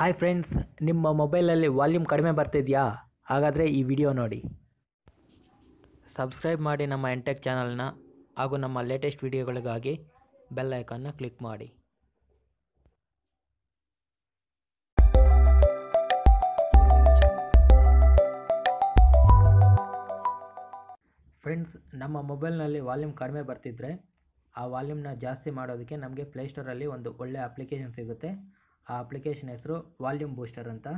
Hi friends ನಿಮ್ಮ ಮೊಬೈಲಲ್ಲಿ volume ಕಡಿಮೆ ಬರ್ತಿದೆಯಾ? ಹಾಗಾದರೆ ಈ ವಿಡಿಯೋ ನೋಡಿ. ಸಬ್ಸ್ಕ್ರೈಬ್ ಮಾಡಿ ನಮ್ಮ ಎಂಟೆಕ್ ಚಾನಲ್ನ ಹಾಗೂ ನಮ್ಮ ಲೇಟೆಸ್ಟ್ ವಿಡಿಯೋಗಳಿಗಾಗಿ ಬೆಲ್ ಐಕಾನ್ನ ಕ್ಲಿಕ್ ಮಾಡಿ. ಫ್ರೆಂಡ್ಸ್ ನಮ್ಮ ಮೊಬೈಲ್ನಲ್ಲಿ ವಾಲ್ಯೂಮ್ ಕಡಿಮೆ ಬರ್ತಿದ್ರೆ ಆ ವಾಲ್ಯೂಮ್ನ ಜಾಸ್ತಿ ಮಾಡೋದಕ್ಕೆ ನಮಗೆ ಪ್ಲೇಸ್ಟೋರಲ್ಲಿ ಒಂದು ಒಳ್ಳೆಯ ಅಪ್ಲಿಕೇಶನ್ ಸಿಗುತ್ತೆ. ಆ ಅಪ್ಲಿಕೇಶನ್ ಹೆಸರು ವಾಲ್ಯೂಮ್ ಬೂಸ್ಟರ್ ಅಂತ.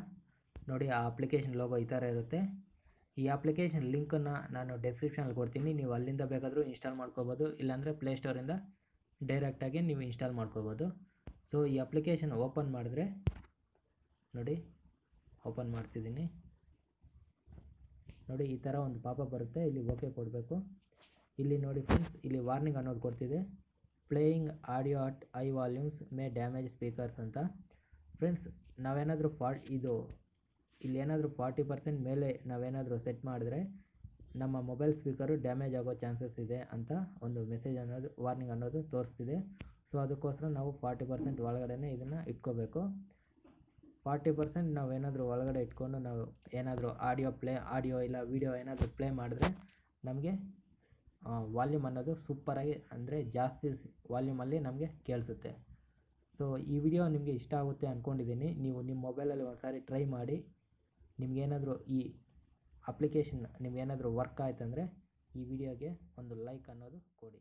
ನೋಡಿ, ಆ ಅಪ್ಲಿಕೇಶನ್ ಲೋಗೋ ಈ ಥರ ಇರುತ್ತೆ. ಈ ಅಪ್ಲಿಕೇಶನ್ ಲಿಂಕನ್ನು ನಾನು ಡಿಸ್ಕ್ರಿಪ್ಷನಲ್ಲಿ ಕೊಡ್ತೀನಿ. ನೀವು ಅಲ್ಲಿಂದ ಬೇಕಾದರೂ ಇನ್ಸ್ಟಾಲ್ ಮಾಡ್ಕೋಬೋದು. ಇಲ್ಲಾಂದರೆ ಪ್ಲೇಸ್ಟೋರಿಂದ ಡೈರೆಕ್ಟಾಗಿ ನೀವು ಇನ್ಸ್ಟಾಲ್ ಮಾಡ್ಕೋಬೋದು. ಸೊ, ಈ ಅಪ್ಲಿಕೇಶನ್ ಓಪನ್ ಮಾಡಿದ್ರೆ, ನೋಡಿ, ಓಪನ್ ಮಾಡ್ತಿದ್ದೀನಿ. ನೋಡಿ, ಈ ಥರ ಒಂದು ಪಾಪ ಬರುತ್ತೆ. ಇಲ್ಲಿ ಓಕೆ ಕೊಡಬೇಕು. ಇಲ್ಲಿ ನೋಡಿ ಫ್ರೆಂಡ್ಸ್ ಇಲ್ಲಿ ವಾರ್ನಿಂಗ್ ಅನ್ನೋದು ಕೊಡ್ತಿದೆ. Playing audio at high volumes may damage speakers ಅಂತ. ಫ್ರೆಂಡ್ಸ್ ನಾವೇನಾದರೂ ಫಾ ಇದು ಇಲ್ಲಿ ಏನಾದರೂ ಫಾರ್ಟಿ ಪರ್ಸೆಂಟ್ ಮೇಲೆ ನಾವೇನಾದರೂ ಸೆಟ್ ಮಾಡಿದ್ರೆ ನಮ್ಮ ಮೊಬೈಲ್ ಸ್ಪೀಕರು ಡ್ಯಾಮೇಜ್ ಆಗೋ ಚಾನ್ಸಸ್ ಇದೆ ಅಂತ ಒಂದು ಮೆಸೇಜ್ ಅನ್ನೋದು ವಾರ್ನಿಂಗ್ ಅನ್ನೋದು ತೋರಿಸ್ತಿದೆ. ಸೊ ಅದಕ್ಕೋಸ್ಕರ ನಾವು ಫಾರ್ಟಿ ಪರ್ಸೆಂಟ್ ಒಳಗಡೆ ಇದನ್ನು ಇಟ್ಕೋಬೇಕು. ಫಾರ್ಟಿ ಪರ್ಸೆಂಟ್ ನಾವು ಏನಾದರೂ ಒಳಗಡೆ ಇಟ್ಕೊಂಡು ನಾವು ಏನಾದರೂ ಆಡಿಯೋ ಪ್ಲೇ ಆಡಿಯೋ ಇಲ್ಲ ವೀಡಿಯೋ ಏನಾದರೂ ಪ್ಲೇ ಮಾಡಿದ್ರೆ ನಮಗೆ ವಾಲ್ಯೂಮ್ ಅನ್ನೋದು ಸೂಪರಾಗಿ ಅಂದರೆ ಜಾಸ್ತಿ ವಾಲ್ಯೂಮಲ್ಲಿ ನಮಗೆ ಕೇಳಿಸುತ್ತೆ. ಸೊ ಈ ವಿಡಿಯೋ ನಿಮಗೆ ಇಷ್ಟ ಆಗುತ್ತೆ ಅಂದ್ಕೊಂಡಿದ್ದೀನಿ ನೀವು ನಿಮ್ಮ ಮೊಬೈಲಲ್ಲಿ ಒಂದು ಸಾರಿ ಟ್ರೈ ಮಾಡಿ. ನಿಮಗೇನಾದರೂ ಈ ಅಪ್ಲಿಕೇಶನ್ ನಿಮಗೇನಾದರೂ ವರ್ಕ್ ಆಯ್ತಂದರೆ ಈ ವಿಡಿಯೋಗೆ ಒಂದು ಲೈಕ್ ಅನ್ನೋದು ಕೊಡಿ.